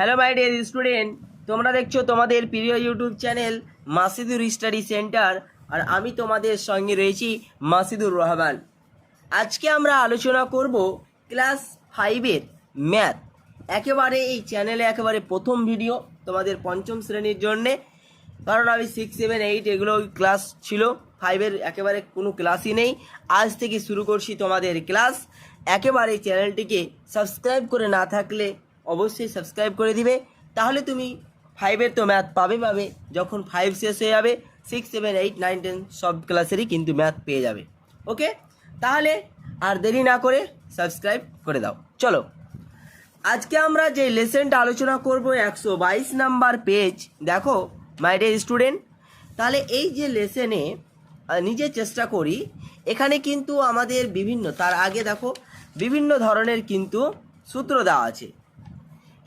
Hello my dear student তোমরা দেখছ তোমাদের প্রিয় YouTube channel Masidur study centre আর আমি তোমাদের সঙ্গে রয়েছি মাসিদুর রহমান। আজকে আমরা আলোচনা করব ক্লাস ফাইভের ম্যাথ একেবারে এই চ্যানেলে একেবারে প্রথম ভিডিও তোমাদের পঞ্চম শ্রেণির জন্যে। কারণ আমি সিক্স সেভেন এইট এগুলো ক্লাস ছিল ফাইভের একেবারে কোনো ক্লাসই নেই। আজ থেকে শুরু করছি তোমাদের ক্লাস একেবারে চ্যানেলটিকে সাবস্ক্রাইব করে না থাকলে অবশ্যই সাবস্ক্রাইব করে দিবে। তাহলে তুমি ফাইভের তো ম্যাথ পাবে পাবে। যখন ফাইভ শেষ হয়ে যাবে six seven eight nine ten সব ক্লাসেরই কিন্তু ম্যাথ পেয়ে যাবে। ওকে তাহলে আর দেরি না করে সাবস্ক্রাইব করে দাও। চলো। আজকে আমরা যে লেসনটা আলোচনা করব, একশো বাইশ নাম্বার পেজ দেখো মাই ডে স্টুডেন্ট তাহলে এই যে লেসনে নিজে চেষ্টা করি, এখানে কিন্তু আমাদের বিভিন্ন, তার আগে দেখো, বিভিন্ন ধরনের কিন্তু সূত্র দেওয়া আছে।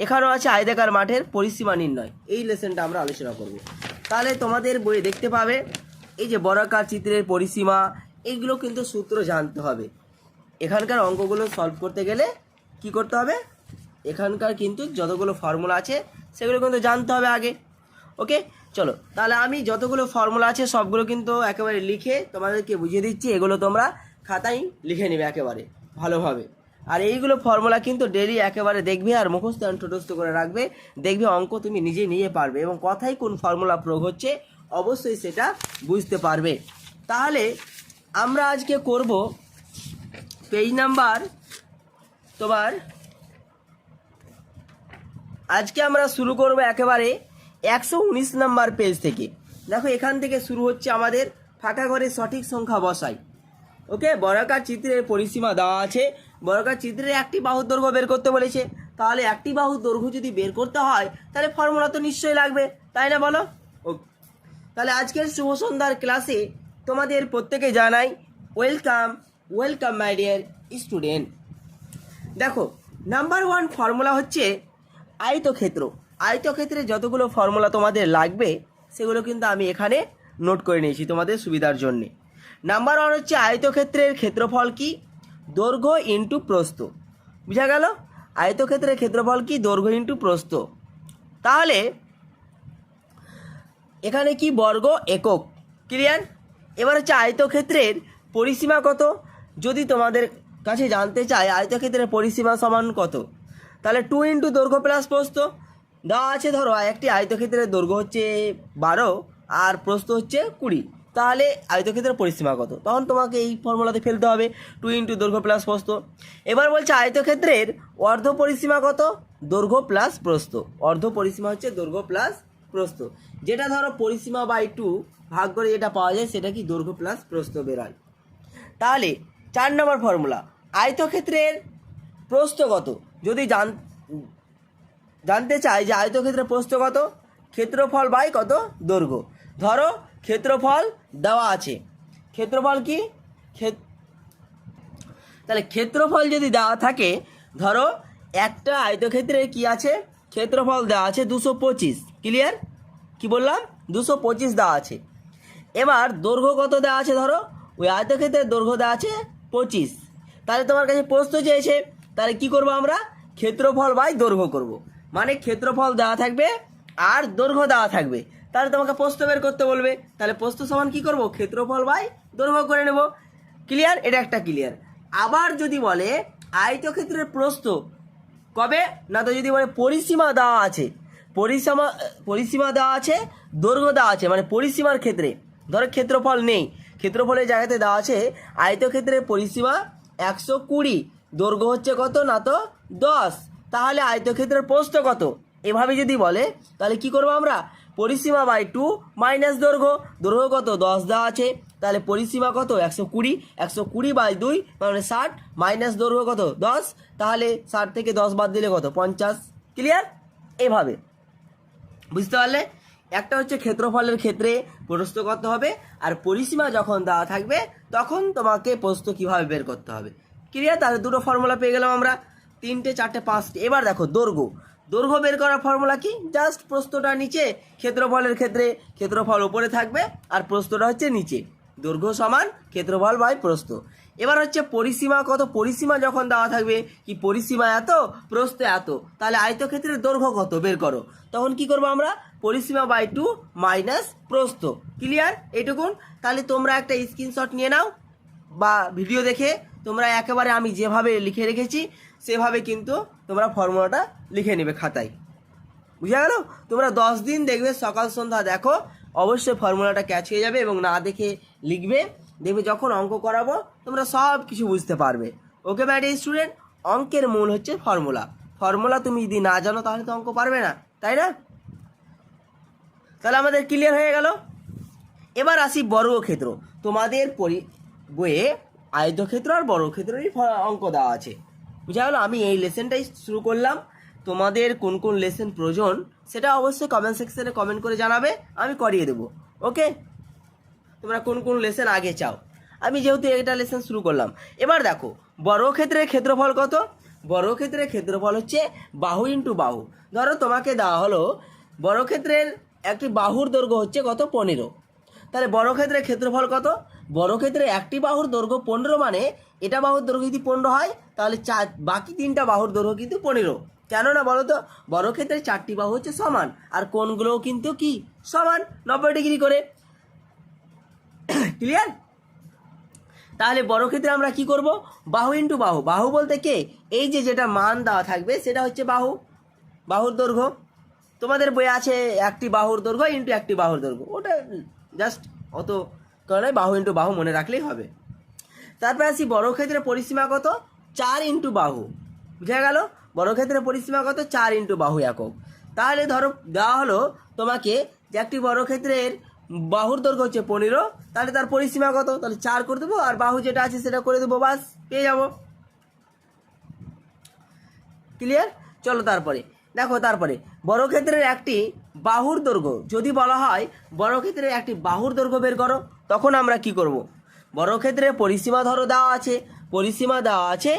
এখানেও আছে আয়দাকার মাঠের পরিসীমা নির্ণয়। এই লেসনটা আমরা আলোচনা করব। তাহলে তোমাদের বইয়ে দেখতে পাবে, এই যে বরাকার চিত্রের পরিসীমা, এইগুলো কিন্তু সূত্র জানতে হবে। এখানকার অঙ্কগুলো সলভ করতে গেলে কি করতে হবে? এখানকার কিন্তু যতগুলো ফর্মুলা আছে, সেগুলো কিন্তু জানতে হবে আগে। ওকে চলো, তাহলে আমি যতগুলো ফর্মুলা আছে, সবগুলো কিন্তু একেবারে লিখে তোমাদেরকে বুঝিয়ে দিচ্ছি। এগুলো তোমরা খাতায় লিখে নেবে একেবারে, ভালোভাবে। আর এইগুলো ফর্মুলা কিন্তু ডেলি একেবারে দেখবে আর মুখস্থ আর করে রাখবে। দেখবে অঙ্ক তুমি নিজে নিয়ে পারবে এবং কথায় কোন ফর্মুলা প্রয়োগ হচ্ছে অবশ্যই সেটা বুঝতে পারবে। তাহলে আমরা আজকে করব পেজ নাম্বার তোমার আজকে আমরা শুরু করব একেবারে একশো উনিশ নাম্বার পেজ থেকে। দেখো এখান থেকে শুরু হচ্ছে আমাদের ফাঁকা ঘরে সঠিক সংখ্যা বসাই ওকে বরাকার চিত্রের পরিসীমা দেওয়া আছে। বর্গাকার চিত্রের একটি বাহুর দৈর্ঘ্য বের করতে বলেছে। তাহলে একটি বাহুর দৈর্ঘ্য যদি বের করতে হয় তাহলে ফর্মুলা তো নিশ্চয়ই লাগবে তাই না বলো? ও তাহলে আজকের শুভ সন্ধ্যার ক্লাসে তোমাদের প্রত্যেকে জানাই welcome welcome my dear student দেখো নাম্বার ওয়ান ফর্মুলা হচ্ছে আয়তক্ষেত্র। আয়তক্ষেত্রে যতগুলো ফর্মুলা তোমাদের লাগবে সেগুলো কিন্তু আমি এখানে নোট করে নিয়েছি তোমাদের সুবিধার জন্যে। নাম্বার ওয়ান হচ্ছে আয়তক্ষেত্রের ক্ষেত্রফল কি? দৈর্ঘ্য ইন্টু প্রস্থ। বুঝা গেল? আয়তক্ষেত্রের ক্ষেত্রফল কি? দৈর্ঘ্য ইন্টু প্রস্থ। তাহলে, এখানে কি বর্গ একক? ক্লিয়ার এবার হচ্ছে আয়তক্ষেত্রের পরিসীমা কত? যদি তোমাদের কাছে জানতে চাই আয়তক্ষেত্রের পরিসীমা সমান কত? তাহলে টু ইন্টু দৈর্ঘ্য প্লাস প্রস্থ। দেওয়া আছে ধরো, একটি আয়তক্ষেত্রের দৈর্ঘ্য হচ্ছে বারো, আর প্রস্থ হচ্ছে কুড়ি। তাহলে আয়তক্ষেত্রের পরিসীমা কত? তখন তোমাকে এই ফর্মুলাতে ফেলতে হবে টু ইন্টু দৈর্ঘ্য প্লাস প্রস্থ। এবার বলছে আয়তক্ষেত্রের অর্ধ পরিসীমা কত? দৈর্ঘ্য প্লাস প্রস্থ। অর্ধ পরিসীমা হচ্ছে দৈর্ঘ্য প্লাস প্রস্থ। যেটা ধরো পরিসীমা বাই টু ভাগ করে যেটা পাওয়া যায় সেটা কি দৈর্ঘ্য প্লাস প্রস্থ বেরোয়। তাহলে চার নম্বর ফর্মুলা, আয়তক্ষেত্রের প্রস্থ কত? যদি জান, জানতে চাই যে আয়তক্ষেত্রের প্রস্থ কত, ক্ষেত্রফল বাই কত? দৈর্ঘ্য। ধরো ক্ষেত্রফল দেওয়া আছে। ক্ষেত্রফল কি? তাহলে ক্ষেত্রফল যদি দেওয়া থাকে, ধরো একটা আয়তক্ষেত্রে কি আছে? ক্ষেত্রফল দেওয়া আছে দুশো পঁচিশ। ক্লিয়ার কি বললাম? দুশো পঁচিশ দেওয়া আছে। এবার দৈর্ঘ্য কত দেওয়া আছে ধরো? ওই আয়তক্ষেত্রের দৈর্ঘ্য দেওয়া আছে পঁচিশ। তাহলে তোমার কাছে প্রস্থ চেয়েছে, তাহলে কি করব আমরা? ক্ষেত্রফল বাই দৈর্ঘ্য করব। মানে ক্ষেত্রফল দেওয়া থাকবে আর দৈর্ঘ্য দেওয়া থাকবে। তাহলে তোমাকে প্রস্থ বের করতে বলবে। তাহলে প্রস্থ সমান কি করব? ক্ষেত্রফল বাই দৈর্ঘ্য করে নেব। ক্লিয়ার এটা একটা ক্লিয়ার আবার যদি বলে, আয়তক্ষেত্রের প্রস্থ কবে? না তো যদি বলে পরিসীমা দেওয়া আছে। পরিসীমা পরিসীমা দেওয়া আছে, দৈর্ঘ্য দেওয়া আছে মানে পরিসীমার ক্ষেত্রে। ধরো ক্ষেত্রফল নেই। ক্ষেত্রফলের জায়গাতে দেওয়া আছে, আয়তক্ষেত্রের পরিসীমা একশো কুড়ি, দৈর্ঘ্য হচ্ছে কত? না তো দশ। তাহলে আয়তক্ষেত্রের প্রস্থ কত? এভাবে যদি বলে, তাহলে কি করব আমরা? পরিসীমা বাই টু মাইনাস দৈর্ঘ্য। দৈর্ঘ্য কত? দশ দেওয়া আছে। তাহলে পরিসীমা কত? একশো কুড়ি। একশো কুড়ি বাই দুই মানে ষাট, মাইনাস দৈর্ঘ্য কত? দশ। তাহলে ষাট থেকে দশ বাদ দিলে কত? পঞ্চাশ। ক্লিয়ার এভাবে। বুঝতে পারলে? একটা হচ্ছে ক্ষেত্রফলের ক্ষেত্রে প্রস্থ করতে হবে? আর পরিসীমা যখন দেওয়া থাকবে, তখন তোমাকে প্রস্থ কীভাবে বের করতে হবে? ক্লিয়ার তাহলে দুটো ফর্মুলা পেয়ে গেলাম আমরা। তিনটে, চারটে, পাঁচটে। এবার দেখো, দৈর্ঘ্য। দৈর্ঘ্য বের করার ফর্মুলা কি? জাস্ট প্রস্তটা নিচে, ক্ষেত্রফলের ক্ষেত্রে ক্ষেত্রফল উপরে থাকবে আর প্রস্তটা হচ্ছে নিচে। দৈর্ঘ্য সমান ক্ষেত্রফল বাই প্রস্থ। এবার হচ্ছে পরিসীমা কত? পরিসীমা যখন দেওয়া থাকবে, কি পরিসীমা এত? প্রস্থ এত। তাহলে আয়তক্ষেত্রের দৈর্ঘ্য কত? বের করো। তখন কি করব আমরা? পরিসীমা বাই টু মাইনাস প্রস্থ। ক্লিয়ার এইটুকুন? তাহলে তোমরা একটা স্ক্রিনশট নিয়ে নাও বা ভিডিও দেখে তোমরা একেবারে আমি যেভাবে লিখে রেখেছি, সেভাবে কিন্তু তোমরা ফর্মুলাটা লিখে নেবে খাতায়। বুঝা গেল? তোমরা দশ দিন দেখবে সকাল সন্ধ্যা দেখো, অবশ্যই ফর্মুলাটা ক্যাচ হয়ে যাবে এবং না দেখে লিখবে। দেখবে যখন অঙ্ক করাবো, তোমরা সব কিছু বুঝতে পারবে। ওকে ম্যাডি স্টুডেন্ট অঙ্কের মূল হচ্ছে ফর্মুলা। ফর্মুলা তুমি যদি না জানো, তাহলে তো অঙ্ক পারবে না, তাই না? তাহলে আমাদের ক্লিয়ার হয়ে গেল? এবার আসি বর্গক্ষেত্র তোমাদের পরি বইয়ে আয়তক্ষেত্র আর বর্গক্ষেত্রেরই অঙ্ক দেওয়া আছে। বুঝা গেল, আমি এই লেসনটাই শুরু করলাম। তোমাদের কোন কোন লেসন প্রয়োজন, সেটা অবশ্যই কমেন্ট সেকশনে কমেন্ট করে জানাবে, আমি করিয়ে দেবো ওকে তোমরা কোন কোন লেসন আগে চাও। আমি যেহেতু এটা লেসন শুরু করলাম, এবার দেখো, বর্গক্ষেত্রের ক্ষেত্রফল কত? বর্গক্ষেত্রের ক্ষেত্রফল হচ্ছে বাহু ইন্টু বাহু। ধরো তোমাকে দেওয়া হলো, বর্গক্ষেত্রের একটি বাহুর দৈর্ঘ্য হচ্ছে কত? পনেরো। তাহলে বর্গক্ষেত্রের ক্ষেত্রফল কত? বর্গক্ষেত্রে একটি বাহুর দৈর্ঘ্য পনেরো মানে এটা বাহুর দৈর্ঘ্য যদি পনেরো হয়, তাহলে চার, বাকি তিনটা বাহুর দৈর্ঘ্য কিন্তু পনেরো। কেননা বলো তো বর্গক্ষেত্রে চারটি বাহু হচ্ছে সমান, আর কোনগুলোও কিন্তু কি? সমান, নব্বই ডিগ্রি করে। ক্লিয়ার তাহলে বড় ক্ষেত্রে আমরা কি করব? বাহু ইন্টু বাহু। বাহু বলতে কে? এই যে যেটা মান দেওয়া থাকবে, সেটা হচ্ছে বাহু, বাহুর দৈর্ঘ্য। তোমাদের বই আছে একটি বাহুর দৈর্ঘ্য ইন্টু একটি বাহুর দৈর্ঘ্য। ওটা জাস্ট অত কারণে বাহু ইন্টু বাহু মনে রাখলেই হবে। তারপরে আসি বড় ক্ষেত্রে পরিসীমা কত? চার ইন্টু বাহু। বুঝা গেল? বড় ক্ষেত্রে পরিসীমা কত? চার ইন্টু বাহু একক। তাহলে ধরো দেওয়া হলো তোমাকে যে একটি বড় ক্ষেত্রের বাহুর দৈর্ঘ্য হচ্ছে পনেরো, তাহলে তার পরিসীমা কত? তাহলে চার করে দেবো, আর বাহু যেটা আছে সেটা করে দেবো, বাস, পেয়ে যাব। ক্লিয়ার চলো তারপরে। দেখো তারপরে বর্গক্ষেত্রের একটি বাহুর দৈর্ঘ্য। যদি বলা হয় বর্গক্ষেত্রের একটি বাহুর দৈর্ঘ্য বের করো, তখন আমরা কি করব? বর্গক্ষেত্রে পরিসীমা ধরো দেওয়া আছে, পরিসীমা দেওয়া আছে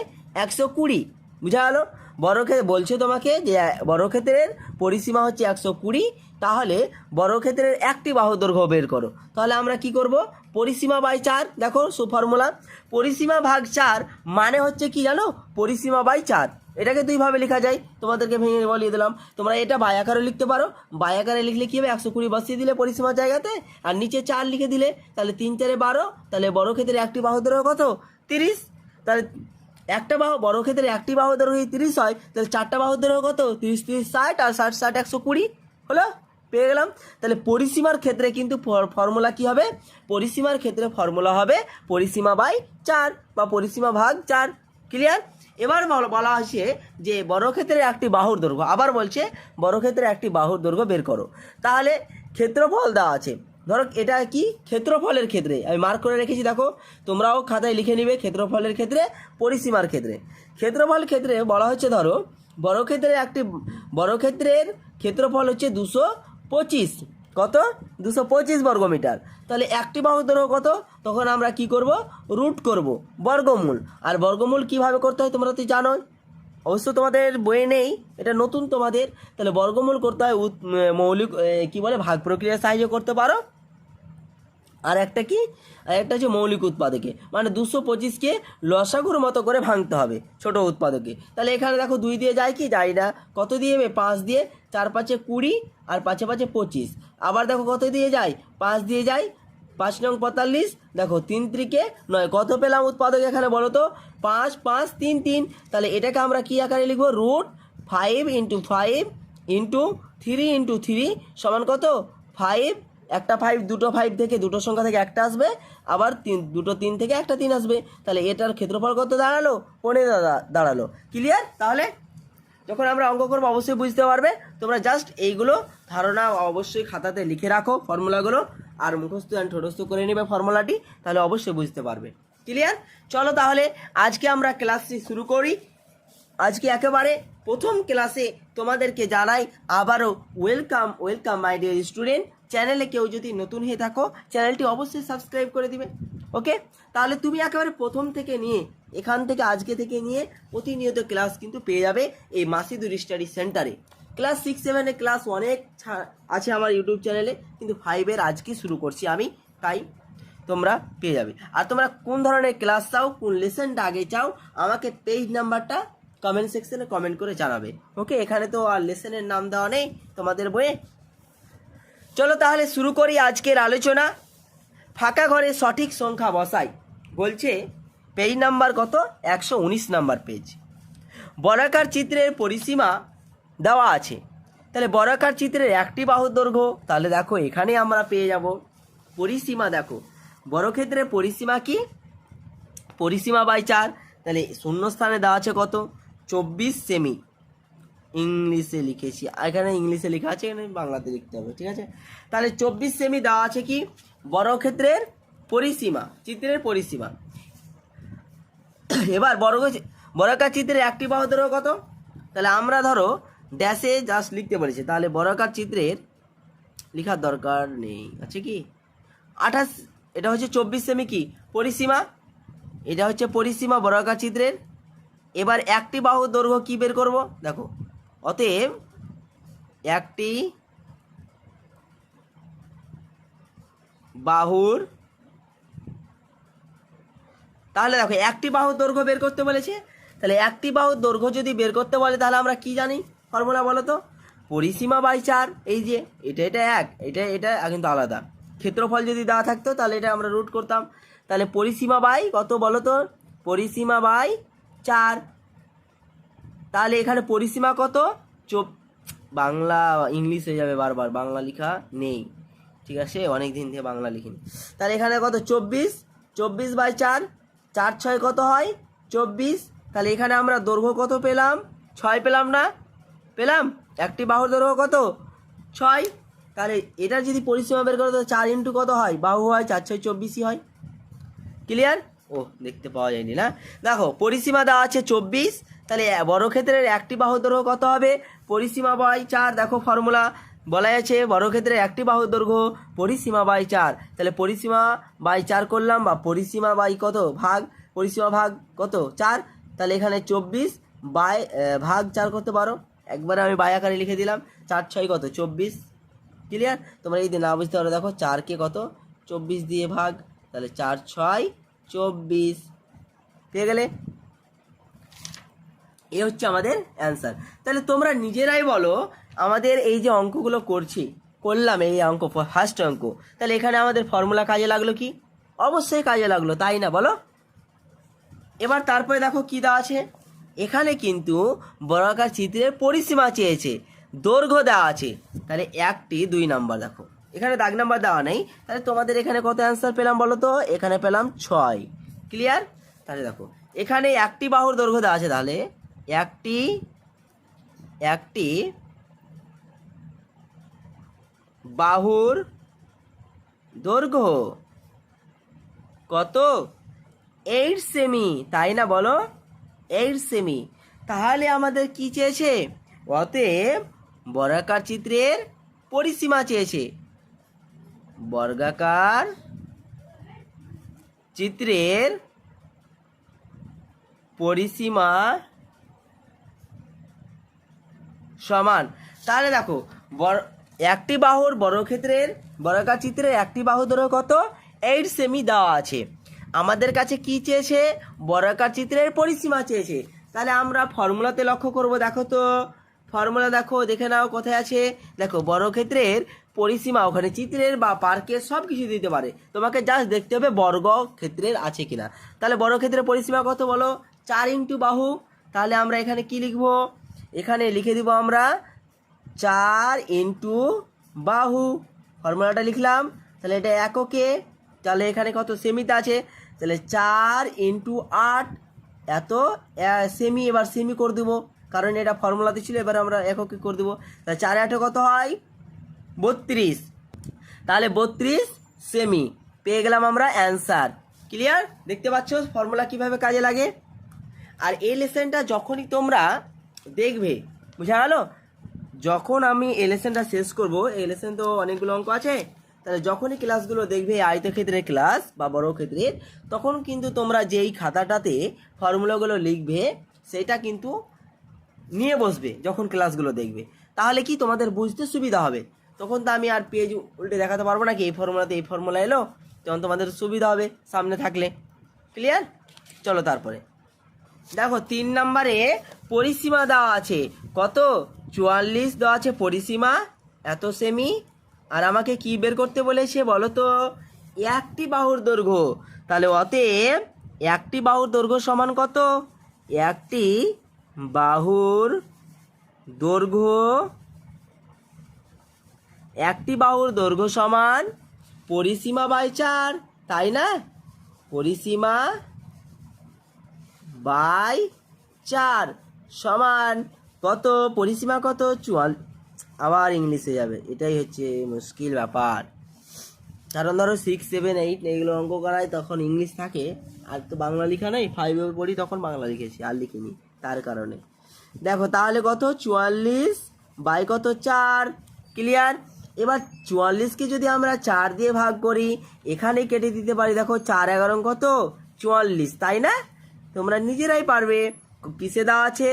একশো কুড়ি। বুঝা গেলো? বর্গক্ষেত্রে বলছে তোমাকে যে বর্গক্ষেত্রের পরিসীমা হচ্ছে একশো কুড়ি, তাহলে বর্গক্ষেত্রের একটি বাহু দৈর্ঘ্য বের করো। তাহলে আমরা কি করব? পরিসীমা বাই চার, দেখো সুফর্মুলা। পরিসীমা ভাগ চার মানে হচ্ছে কি জানো? পরিসীমা বাই চার। এটাকে দুইভাবে লেখা যায়। তোমাদেরকে ভেঙে বলিয়ে দিলাম। তোমরা এটা বাই আকারে লিখতে পারো। বাই আকারে লিখলে কী হবে? একশো কুড়ি বসিয়ে দিলে পরিসীমার জায়গাতে, আর নিচে চার লিখে দিলে, তাহলে তিন চারে বারো, তাহলে বড় ক্ষেত্রে একটি বাহু দৈর্ঘ্য কত? তিরিশ। তাহলে একটা বাহু, বড় ক্ষেত্রে একটি বাহু যদি তিরিশ হয়, তাহলে চারটা বাহু কত? তিরিশ তিরিশ, ষাট, আর ষাট ষাট, একশো কুড়ি। হলো? পেয়ে গেলাম। তাহলে পরিসীমার ক্ষেত্রে কিন্তু ফর্মুলা কি হবে? পরিসীমার ক্ষেত্রে ফর্মুলা হবে পরিসীমা বাই চার বা পরিসীমা ভাগ চার। ক্লিয়ার? এবার বলা হয়েছে যে বর্গক্ষেত্রের একটি বাহুর দৈর্ঘ্য আবার বলছে বর্গক্ষেত্রের একটি বাহুর দৈর্ঘ্য বের করো। তাহলে ক্ষেত্রফল দেওয়া আছে। ধরো, এটা কি? ক্ষেত্রফলের ক্ষেত্রে। আমি মার্ক করে রেখেছি, দেখো। তোমরাও খাতায় লিখে নিবে ক্ষেত্রফলের ক্ষেত্রে, পরিসীমার ক্ষেত্রে। ক্ষেত্রফল ক্ষেত্রে বলা হচ্ছে, ধরো বর্গক্ষেত্রের একটি বর্গক্ষেত্রের ক্ষেত্রফল হচ্ছে দুশো পঁচিশ। কত? দুশো পঁচিশ বর্গমিটার। তাহলে একটি বাহু দৈর্ঘ্য কত? তখন আমরা কি করব? রুট করব, বর্গমূল। আর বর্গমূল কীভাবে করতে হয় তোমরা তো জানো অবশ্য তোমাদের বইয়ে নেই, এটা নতুন তোমাদের। তাহলে বর্গমূল করতে হয় মৌলিক কি বলে? ভাগ প্রক্রিয়ার সাহায্য করতে পারো। আর একটা কি? আর একটা হচ্ছে মৌলিক উৎপাদকে। মানে দুশো পঁচিশকে লসাগুর মতো করে ভাঙতে হবে ছোট উৎপাদকে। তাহলে এখানে দেখো দুই দিয়ে যায় কি? যায় না। কত দিয়ে? যাবে পাঁচ দিয়ে। চার পাঁচে কুড়ি আর পাঁচে পাঁচে পঁচিশ। আবার দেখো কত দিয়ে যায়? পাঁচ দিয়ে যায়। পাঁচ নং পঁয়তাল্লিশ। দেখো তিন ত্রিকে নয়। কত পেলাম উৎপাদক এখানে বলো তো? পাঁচ পাঁচ, তিন তিন। তাহলে এটাকে আমরা কী আকারে লিখব? Root five into five into three into three সমান কত? ফাইভ একটা ফাইভ দুটো ফাইভ থেকে দুটো সংখ্যা থেকে একটা আসবে, আবার তিন, দুটো তিন থেকে একটা তিন আসবে। তাহলে এটার ক্ষেত্রফল কত দাঁড়াল? পনেরো দাঁড়া- দাঁড়াল। ক্লিয়ার তাহলে যখন আমরা অঙ্ক করব, অবশ্যই বুঝতে পারবে। তোমরা জাস্ট এইগুলো ধারণা অবশ্যই খাতাতে লিখে রাখো ফর্মুলাগুলো, আর মুখস্থ অ্যান্ড ঠোটস্থ করে নেবে ফর্মুলাটি, তাহলে অবশ্যই বুঝতে পারবে। ক্লিয়ার চলো তাহলে আজকে আমরা ক্লাসটি শুরু করি। আজকে একেবারে প্রথম ক্লাসে তোমাদেরকে জানাই আবারও welcome welcome my dear student চ্যানেলে কেউ যদি নতুন হয়ে থাকো, চ্যানেলটি অবশ্যই সাবস্ক্রাইব করে দিবে, ওকে? তাহলে তুমি একেবারে প্রথম থেকে নিয়ে, এখান থেকে আজকে থেকে নিয়ে প্রতিনিয়ত ক্লাস কিন্তু পেয়ে যাবে এই মাসিদুর স্টাডি সেন্টারে। ক্লাস সিক্স সেভেনে ক্লাস অনেক আছে আমার ইউটিউব চ্যানেলে, কিন্তু ফাইভের আজকে শুরু করছি আমি, তাই তোমরা পেয়ে যাবে। আর তোমরা কোন ধরনের ক্লাস চাও, কোন লেসনটা আগে চাও, আমাকে পেজ নাম্বারটা কমেন্ট সেকশনে কমেন্ট করে জানাবে, ওকে? এখানে তো আর লেসনের নাম দেওয়া নেই তোমাদের বইয়ে। চলো তাহলে শুরু করি আজকের আলোচনা। ফাঁকা ঘরে সঠিক সংখ্যা বসাই। বলছে পেজ নাম্বার কত? একশো উনিশ নাম্বার পেজ বর্গাকার চিত্রের পরিসীমা দেওয়া আছে। তাহলে বর্গাকার চিত্রের একটি বাহুর দৈর্ঘ্য, তাহলে দেখো এখানে আমরা পেয়ে যাব। পরিসীমা দেখো। বর্গক্ষেত্রের পরিসীমা কি? পরিসীমা বাই চার। তাহলে শূন্য স্থানে দেওয়া আছে কত? চব্বিশ সেমি ইংলিশে লিখেছি। এখানে ইংলিশে লেখা আছে, এখানে বাংলাতে লিখতে হবে, ঠিক আছে? তাহলে চব্বিশ সেমি দেওয়া আছে কি? বর্গক্ষেত্রের পরিসীমা, চিত্রের পরিসীমা। এবার বর্গ, বর্গাকার চিত্রের একটি বাহু দৈর্ঘ্য কত? তাহলে আমরা ধরো ড্যাশে জাস্ট লিখতে বলেছে। তাহলে বর্গাকার চিত্রের লেখার দরকার নেই। আছে কি? আঠাশ, এটা হচ্ছে চব্বিশ সেমি কি? পরিসীমা। এটা হচ্ছে পরিসীমা বর্গাকার চিত্রের। এবার একটি বাহু দৈর্ঘ্য কি বের করব? দেখো অতএব একটি বাহুর, তাহলে দেখো একটি বাহুর দৈর্ঘ্য বের করতে বলেছে। তাহলে একটি বাহুর দৈর্ঘ্য যদি বের করতে বলে, তাহলে আমরা কি জানি? ফর্মুলা বলো তো। পরিসীমা বাই চার, এই যে, এটা এটা এক, এটা এটা কিন্তু আলাদা। ক্ষেত্রফল যদি দেওয়া থাকতো, তাহলে এটা আমরা রুট করতাম। তাহলে পরিসীমা বাই কত বলো তো? পরিসীমা বাই চার। তাহলে এখানে পরিসীমা কত? চোপ বাংলা, ইংলিশ হয়ে যাবে বারবার। বাংলা লেখা নেই। ঠিক আছে? অনেক দিন থেকে বাংলা লিখিনি। তাহলে এখানে কত? চব্বিশ। চব্বিশ বাই চার। চার ছয় কত হয়? চব্বিশ। তাহলে এখানে আমরা দৈর্ঘ্য কত পেলাম? ছয় পেলাম না? পেলাম? একটি বাহুর দৈর্ঘ্য কত? ছয়। তাহলে এটা যদি পরিসীমা বের করো তো চার ইন্টু কত হয়? বাহু হয়, চার ছয়, চব্বিশই হয়। ক্লিয়ার? ও, দেখতে পাওয়া যায়নি, না? দেখো, পরিসীমা দেওয়া আছে চব্বিশ, তাহলে বর্গক্ষেত্রের একটি বাহু দৈর্ঘ্য কত হবে? পরিসীমা বাই চার, দেখো ফর্মুলা বলা আছে, বর্গক্ষেত্রের একটি বাহু দৈর্ঘ্য পরিসীমা বাই চার। তাহলে পরিসীমা বাই চার করলাম, বা পরিসীমা বাই কত? ভাগ, পরিসীমা ভাগ কত? চার। তাহলে এখানে চব্বিশ বাই ভাগ চার করতে পারো। একবারে আমি বাই আকারে লিখে দিলাম, চার ছয় কত? চব্বিশ। ক্লিয়ার তোমরা এই না বুঝতে পারো, দেখো চারকে কত? চব্বিশ দিয়ে ভাগ, তাহলে চার ছয় চব্বিশ। পেয়ে গেলে? এ হচ্ছে আমাদের অ্যান্সার তাহলে তোমরা নিজেরাই বলো, আমাদের এই যে অঙ্কগুলো করছি, করলাম এই অঙ্ক ফার্স্ট অঙ্ক। তাহলে এখানে আমাদের ফর্মুলা কাজে লাগল কি? অবশ্যই কাজে লাগল, তাই না বলো? এবার তারপরে দেখো কি দেওয়া আছে। এখানে কিন্তু বর্গাকার চিত্রের পরিসীমা চেয়েছে, দৈর্ঘ্য দেওয়া আছে। তাহলে একটি, দুই নাম্বার দেখো। এখানে দাগ নাম্বার দেওয়া নেই। তাহলে তোমাদের এখানে কত অ্যান্সার পেলাম বলো তো? এখানে পেলাম ছয়। ক্লিয়ার তাহলে দেখো, এখানে একটি বাহুর দৈর্ঘ্য দেওয়া আছে তাহলে। একটি একটি বাহুর দৈর্ঘ্য কত? এইট সেমি তাই না বলো? এইট সেমি তাহলে আমাদের কি চেয়েছে? অতএব বরাকার চিত্রের পরিসীমা চেয়েছে। বর্গাকার চিত্রের পরিসীমা সমান। তাহলে দেখো বড় একটি বাহুর বর্গক্ষেত্রের বর্গাকার চিত্রের একটি বাহু দৈর্ঘ্য কত? এইট সেমি দেওয়া আছে। আমাদের কাছে কি চেয়েছে? বর্গাকার চিত্রের পরিসীমা চেয়েছে। তাহলে আমরা ফর্মুলাতে লক্ষ্য করব, দেখো তো। ফর্মুলা দেখো, দেখে নাও কোথায় আছে। দেখো, বর্গক্ষেত্রের পরিসীমা ওখানে চিত্রের বা পার্কের সব কিছু দিতে পারে। তোমাকে জাস্ট দেখতে হবে বর্গ ক্ষেত্রের আছে কিনা। তাহলে বর্গক্ষেত্রের পরিসীমা কত বলো? চার ইন্টু বাহু। তাহলে আমরা এখানে কি লিখব? এখানে লিখে দিব আমরা চার ইন্টু বাহু। ফর্মুলাটা লিখলাম। তাহলে এটা এককে। তাহলে এখানে কত সেমিতে আছে? তাহলে চার ইন্টু আট। এত সেমি, এবার সেমি করে দেবো। কারণ এটা ফর্মুলাতে ছিল, এবার আমরা এককে করে দেবো। তাহলে চার আটে কত হয়? বত্রিশ। তাহলে বত্রিশ সেমি পেয়ে গেলাম আমরা অ্যান্সার ক্লিয়ার দেখতে পাচ্ছ ফর্মুলা কীভাবে কাজে লাগে? আর এই লেসেনটা যখনই তোমরা দেখবে, বুঝা গেল? যখন আমি এই লেসেনটা শেষ করব, এই লেসেন তো অনেকগুলো অঙ্ক আছে, তাহলে যখনই ক্লাসগুলো দেখবে আয়তক্ষেত্রের ক্লাস বা বড় ক্ষেত্রের, তখন কিন্তু তোমরা যেই খাতাটাতে ফর্মুলাগুলো লিখবে, সেটা কিন্তু নিয়ে বসবে যখন ক্লাসগুলো দেখবে। তাহলে কি তোমাদের বুঝতে সুবিধা হবে? তখন তো আমি আর পেজ উল্টে দেখাতে পারব নাকি এই ফর্মুলাতে এই ফর্মুলা এলো তখন তোমাদের সুবিধা হবে সামনে থাকলে। ক্লিয়ার চলো তারপরে। দেখো, তিন নম্বরে পরিসীমা দেওয়া আছে। কত? চুয়াল্লিশ দেওয়া আছে পরিসীমা, এত সেমি আর আমাকে কি বের করতে বলেছে বলো তো? একটি বাহুর দৈর্ঘ্য। তাহলে অতএব একটি বাহুর দৈর্ঘ্য সমান কত? একটি বাহুর দৈর্ঘ্য একটি বাহুর দৈর্ঘ্য সমান পরিসীমা বাই চার, তাই না? পরিসীমা বাই চার সমান কত? পরিসীমা কত? চুয়াল আবার ইংলিশে যাবে। এটাই হচ্ছে মুশকিল ব্যাপার। কারণ ধরো সিক্স সেভেন এইট এগুলো অঙ্ক করায় তখন ইংলিশ থাকে। আর তো বাংলা লেখা নেই ফাইভে পড়ি তখন বাংলা লিখেছি, আর লিখিনি তার কারণে। দেখো তাহলে কত? চুয়াল্লিশ বাই কত? চার। ক্লিয়ার এবার চুয়াল্লিশকে যদি আমরা চার দিয়ে ভাগ করি এখানে কেটে দিতে পারি, দেখো চার এগারো কত? চুয়াল্লিশ, তাই না? তোমরা নিজেরাই পারবে। কিসে দেওয়া আছে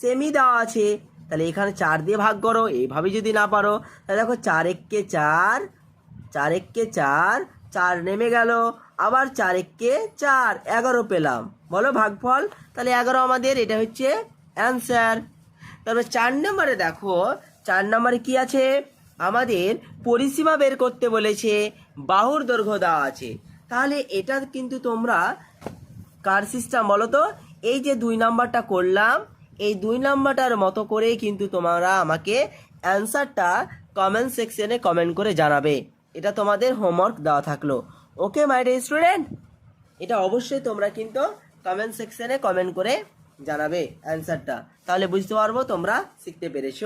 সেমি দেওয়া আছে। তাহলে এখানে চার দিয়ে ভাগ করো এইভাবে যদি না পারো, তাহলে দেখো চার এককে চার চার এককে চার চার নেমে গেল। আবার চার এককে চার, এগারো পেলাম। বলো ভাগফল, তাহলে এগারো আমাদের, এটা হচ্ছে অ্যান্সার তারপর চার নম্বরে দেখো, চার নম্বরে কি আছে? আমাদের পরিসীমা বের করতে বলেছে, বাহুর দৈর্ঘ্য দেওয়া আছে। তাহলে এটা কিন্তু তোমরা কার সিস্টেম বলো তো এই যে দুই নাম্বারটা করলাম, এই দুই নাম্বারটার মতো করেই কিন্তু তোমরা আমাকে অ্যান্সারটা কমেন্ট সেকশনে কমেন্ট করে জানাবে। এটা তোমাদের হোমওয়ার্ক দেওয়া থাকল। ওকে মাই ডে স্টুডেন্ট এটা অবশ্যই তোমরা কিন্তু কমেন্ট সেকশনে কমেন্ট করে জানাবে অ্যান্সারটা। তাহলে বুঝতে পারব তোমরা শিখতে পেরেছ।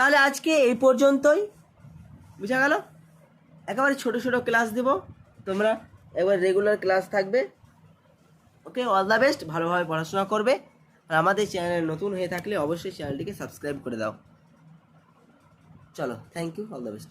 তাহলে আজকে এই পর্যন্তই। বুঝা গেল? একেবারে ছোট ছোট ক্লাস দেব। তোমরা একবার রেগুলার ক্লাস থাকবে। ওকে অল দ্য বেস্ট ভালোভাবে পড়াশোনা করবে। আর আমাদের চ্যানেল নতুন হয়ে থাকলে অবশ্যই চ্যানেলটিকে সাবস্ক্রাইব করে দাও। চলো thank you all the best